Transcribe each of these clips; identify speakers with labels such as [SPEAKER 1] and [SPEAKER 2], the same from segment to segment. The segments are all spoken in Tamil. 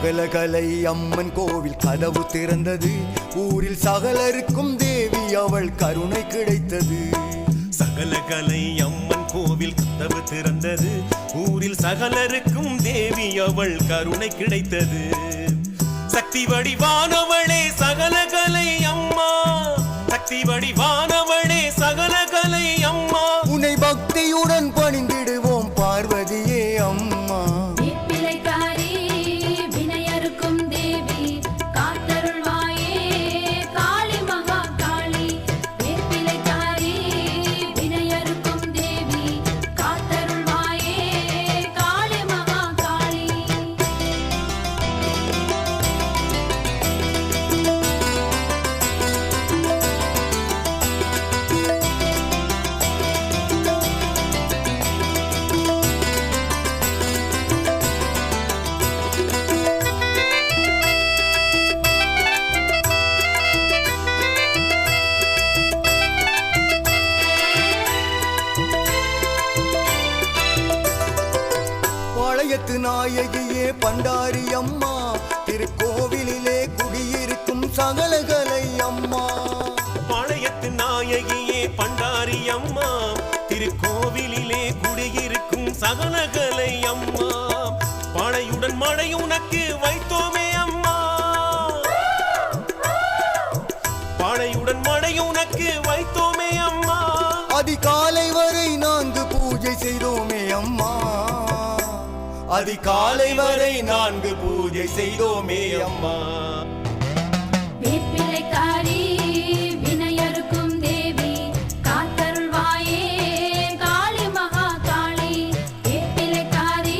[SPEAKER 1] சகலகலை அம்மன் கோவில் கதவு திறந்தது. ஊரில் சகலருக்கும் தேவி அவள் கருணை கிடைத்தது.
[SPEAKER 2] சகல கலை அம்மன் கோவில் கதவு திறந்தது. ஊரில் சகலருக்கும் தேவி அவள் கருணை கிடைத்தது. சக்தி வடிவானவளே சகல கலை அம்மா. சக்தி வடிவானவளே சகல கலை அம்மா.
[SPEAKER 1] உன்னை பக்தியுடன் பணிந்திடுவோம் நாயகியே பண்டாரி அம்மா திருக்கோவிலிலே குடியிருக்கும் சகலகலை அம்மா
[SPEAKER 2] பாளையத்து நாயகியே பண்டாரி அம்மா திருக்கோவிலிலே குடியிருக்கும் சகலகலை அம்மா பாளையுடன் மழை உனக்கு வைத்தோமே அம்மா. பாளையுடன் மழை உனக்கு வைத்தோமே அம்மா.
[SPEAKER 1] அதிகாலை வரை நான்கு பூஜை செய்தோமே அதிகாலை வரை நான்கு பூஜை செய்தோமே அம்மா.
[SPEAKER 3] வேப்பிலைக்காரி வினையறுக்கும் தேவி காத்தருள்வாயே காளி மகா காளி வேப்பிலைக்காரி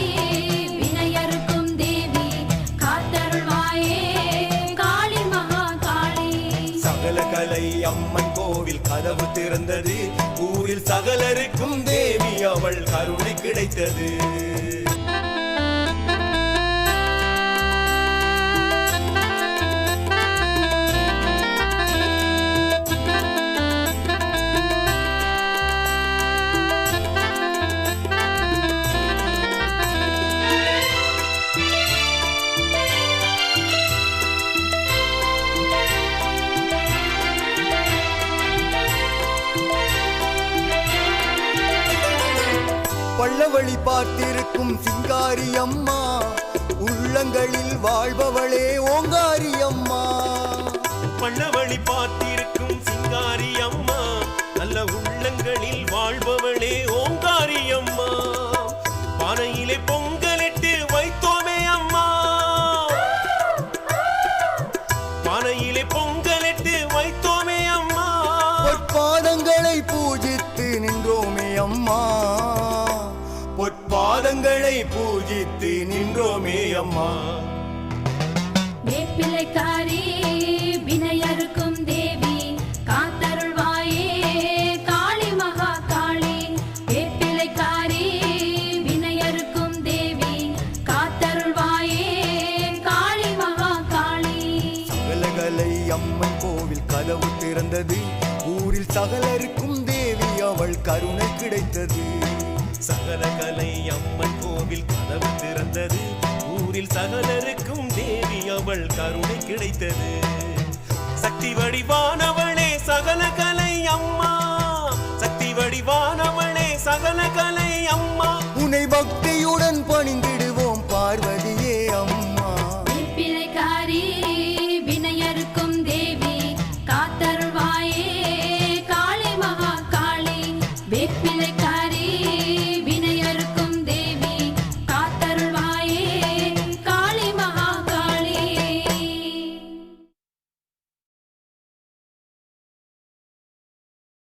[SPEAKER 3] வினையறுக்கும் தேவி காத்தருள்வாயே காளி மகா காளி
[SPEAKER 1] சகலகலை அம்மன் கோவில் கதவு திறந்தது. ஊரில் சகலருக்கும் தேவி அவள் கருணை கிடைத்தது. பள்ளவழி பார்த்திருக்கும் சிங்காரி அம்மா. உள்ளங்களில் வாழ்பவளே ஓங்காரி அம்மா.
[SPEAKER 2] பள்ளவழி பார்த்திருக்கும் சிங்காரி அம்மா. நல்ல உள்ளங்களில் வாழ்பவளே ஓங்காரி அம்மா. பானையிலே பொங்கலிட்டு வைத்தோமே அம்மா. பானையிலே பொங்கலிட்டு வைத்தோமே அம்மா.
[SPEAKER 1] பொற்பாதங்களை பூஜித்து நின்றோமே அம்மா. பொற்பாதங்களை பூஜித்து நின்றோமே அம்மா.
[SPEAKER 3] வேப்பிலைக்காரி வினையறுக்கும் தேவி காத்தருள்வாயே காளி மகா காளி வேப்பிலைக்காரி வினையறுக்கும் தேவி காத்தருள்வாயே காளி மகா காளி
[SPEAKER 1] சகலகலை அம்மன் கோவில் கதவு திறந்தது. ஊரில் சகலருக்கும் தேவி அவள் கருணை கிடைத்தது.
[SPEAKER 2] சகல கலை அம்மன் கோவில் கதவு திறந்தது. ஊரில் சகலருக்கும் தேவி அவள் கருணை கிடைத்தது. சக்தி வடிவானவளே சகல கலை அம்மா. சக்தி வடிவானவளே சகல கலை அம்மா.
[SPEAKER 1] உன்னை பக்தியுடன் பணிந்து